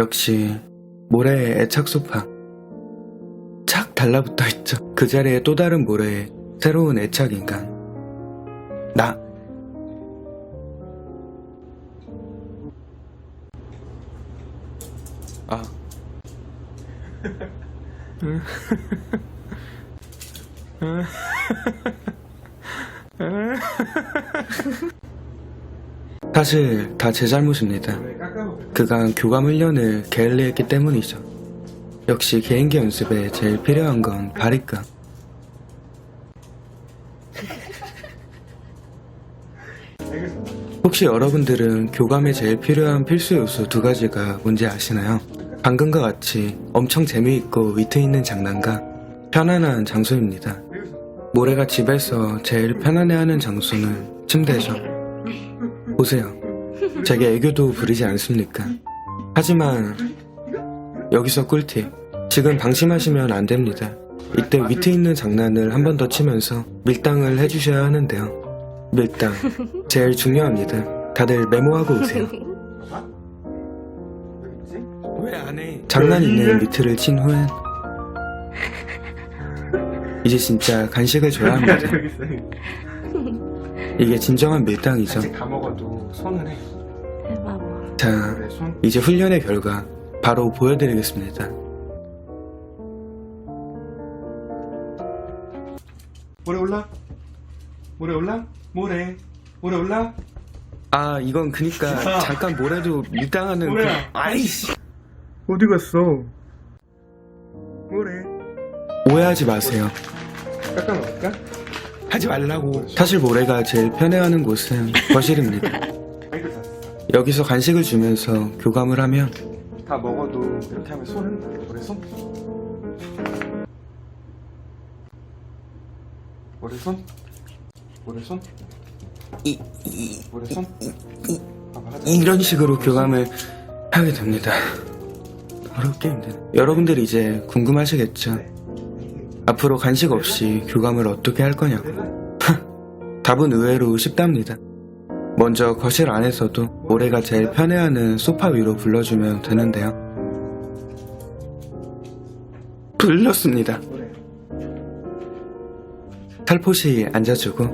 역시 모래의 애착 소파. 착 달라붙어 있죠. 그 자리에 또 다른 모래의 새로운 애착 인간. 나. 아. 사실 다 제 잘못입니다. 그간 교감 훈련을 게을리 했기 때문이죠. 역시 개인기 연습에 제일 필요한 건 바리깡. 혹시 여러분들은 교감에 제일 필요한 필수 요소 두 가지가 뭔지 아시나요? 방금과 같이 엄청 재미있고 위트 있는 장난과 편안한 장소입니다. 모래가 집에서 제일 편안해하는 장소는 침대죠. 보세요. 제게 애교도 부리지 않습니까? 하지만 여기서 꿀팁. 지금 방심하시면 안 됩니다. 이때 위트 있는 장난을 한 번 더 치면서 밀당을 해주셔야 하는데요. 밀당. 제일 중요합니다. 다들 메모하고 오세요. 왜안 해? 장난 있는 위트를 친 후엔 이제 진짜 간식을 줘야 합니다. 이게 진정한 밀당이죠. 아직 다 먹어도 손을 해. 자. 이제 훈련의 결과 바로 보여드리겠습니다. 모래 올라? 모래 올라? 모래. 모래 올라? 아, 이건 그니까 잠깐 뭐래도 밀당하는 그... 뭐야? 아이씨. 어디 갔어? 모래. 오해하지 마세요. 깎아 먹을까? 하지 말라고. 사실 모래가 제일 편해하는 곳은 거실입니다. 여기서 간식을 주면서 교감을 하면 다 먹어도 이렇게 하면 손은 모래 손. 모래 손. 모래 손. 이, 이, 모래 손. 봐봐, 하자. 이런 식으로 교감을 하게 됩니다. 어렵게 힘드네. 여러분들 이제 궁금하시겠죠? 앞으로 간식 없이 교감을 어떻게 할 거냐고. 답은 의외로 쉽답니다. 먼저 거실 안에서도 모래가 제일 편해하는 소파 위로 불러주면 되는데요. 불렀습니다. 살포시 앉아주고.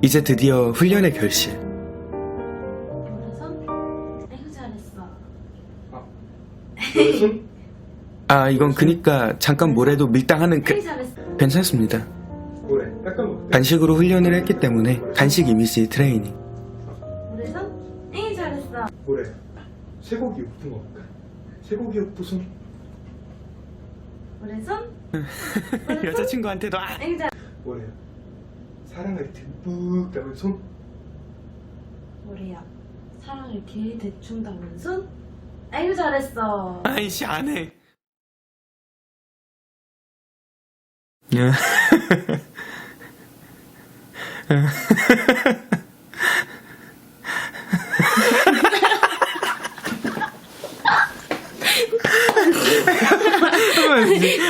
이제 드디어 훈련의 결실. 아 이건 그니까 잠깐 뭐래도 밀당하는 그. 괜찮습니다. 간식으로 훈련을 했기 때문에 간식 이미지 트레이닝. 그래서 아이고 잘했어. 모래. 쇠고기 육수 먹을까? 쇠고기 육수 손. 그래서 여자친구한테도 아! 아이고 잘. 모래. 사랑을 듬뿍 담은 손. 우리야 사랑을 길 대충 담은 손. 아이고 잘했어. 아이씨 안 해.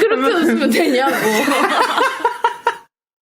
그렇게 웃으면 되냐고.